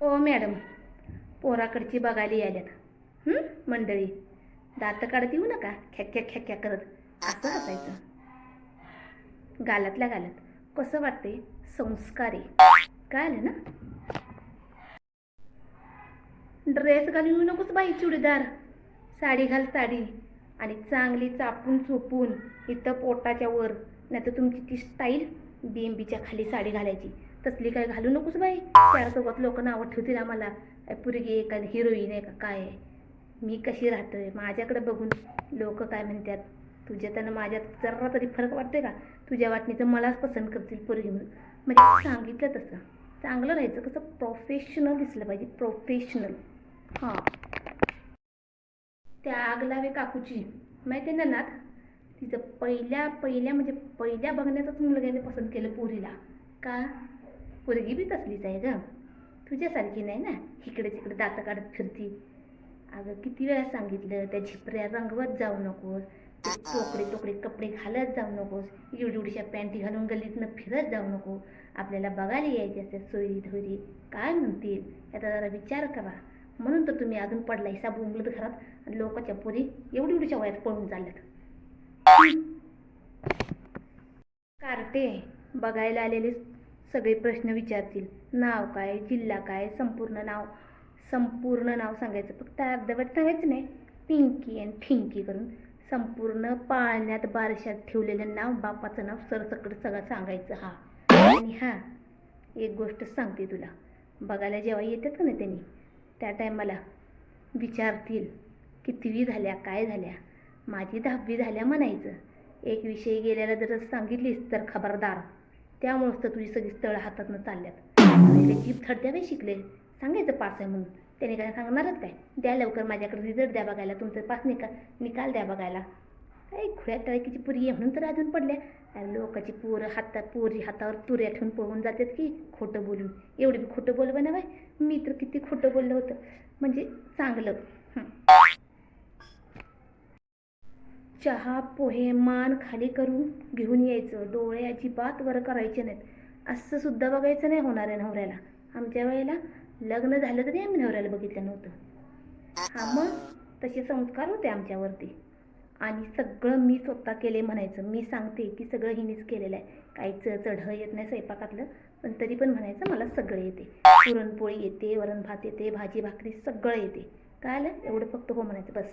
ओ madam. पोराकडची बघायला याल्यात मंडळी? दात काढत येऊ नका. ख्याख्या ख्याख्या करत. असं असायचं गालातल्या गालात. कसं वाटते संस्कारी काय आलं ना? ड्रेस घालून येऊ नकोस बाई चुडीदार. साडी घाल साडी. आणि चांगली चापून चोपून इथं पोटाच्या वर. नाही तर तुमची ती स्टाईल बीएमबीच्या खाली साडी घालायची. तसली काय घालू नकोस बाई. चार चौकात लोक नावं ठेवतील आम्हाला. काय पुरगी एका हिरोईन आहे का? काय मी कशी राहतोय? माझ्याकडे बघून लोक काय म्हणतात? तुझ्या त्यानं माझ्यात जरा तरी फरक वाटते का? तुझ्या वाटणीचं मलाच पसंत करतील पोरगी म्हणून. म्हणजे सांगितलं तसं. चांगलं राहायचं. कसं प्रोफेशनल दिसलं पाहिजे. प्रोफेशनल हां. त्या आग लावे काकूची. माहिती आहे ना नाथ तिचं पहिल्या पहिल्या म्हणजे पहिल्या बघण्यातच मुलग्याने पसंत केलं पोरीला. का? पोरगी बी तसलीच आहे ग. तुझ्यासारखी नाही ना? इकडे तिकडे दातं काढत फिरती. अगं किती वेळा सांगितलं त्या झिपऱ्या रंगवत जाऊ नकोस. तोकडे टोकडे कपडे घालत जाऊ नकोस. एवढी एवढीशा पॅन्टी घालून गल्लीतनं फिरत जाऊ नको. आपल्याला बघायला यायचे असते सोयरी धोरी काय म्हणतील याचा जरा विचार करा. म्हणून तर तुम्ही अजून पडलायसा बोंबलत घरात. आणि लोकांच्या पोरी एवढी एवढीच्या वयात पळून चालल्यात. कार्ते बघायला आलेले सगळे प्रश्न विचारतील. नाव काय जिल्हा काय संपूर्ण नाव संपूर्ण नाव सांगायचं. फक्त अर्धवट सांगायचं नाही. पिंकी आणि फिंकी करून संपूर्ण पाळण्यात बारशात ठेवलेलं नाव बापाचं नाव सरसकट सगळं सांगायचं हा. आणि हा एक गोष्ट सांगते तुला. बघायला जेव्हा येतात का नाही त्यांनी त्या टायमाला विचारतील कितवी झाल्या काय झाल्या? माझी दहावी झाल्या म्हणायचं. एक विषय गेल्याला जर सांगितलीस तर खबरदार. त्यामुळंच तर तुझी सगळी स्थळं हातातनं चालल्यात. जीप थडद्यावे बाई शिकले. सांगायचं पास आहे म्हणून. त्याने काय सांगणारच काय? द्या लवकर माझ्याकडे रिझल्ट द्या बघायला. तुमचं पास निका निकाल द्या बघायला. काय खुळ्या टाळकीची पुरी आहे म्हणून तर अजून पडल्या. लोकाची पोरं हातात पोरी हातावर तुऱ्या ठेवून पळून जातात की खोटं बोलून. एवढी खोटं बोलवं ना बाय मी तर किती खोटं बोललं होतं. म्हणजे चांगलं. चहा पोहे मान खाली करून घेऊन यायचं. डोळे अजिबात वर करायचे नाहीत. असं सुद्धा बघायचं नाही होणार आहे नवऱ्याला. आमच्या वेळेला लग्न झालं तरी आम्ही नवऱ्याला बघितलं नव्हतं. हा मग तसे संस्कार होते आमच्यावरती. आणि सगळं मी स्वतः केले म्हणायचं. मी सांगते की सगळं हिनीच केलेलं आहे. काही चढ येत नाही स्वयंपाकातलं. पण तरी पण म्हणायचं मला सगळं येते. पुरणपोळी येते वरण भात येते भाजी भाकरी सगळं येते. काय आलं? एवढं फक्त हो म्हणायचं. बस.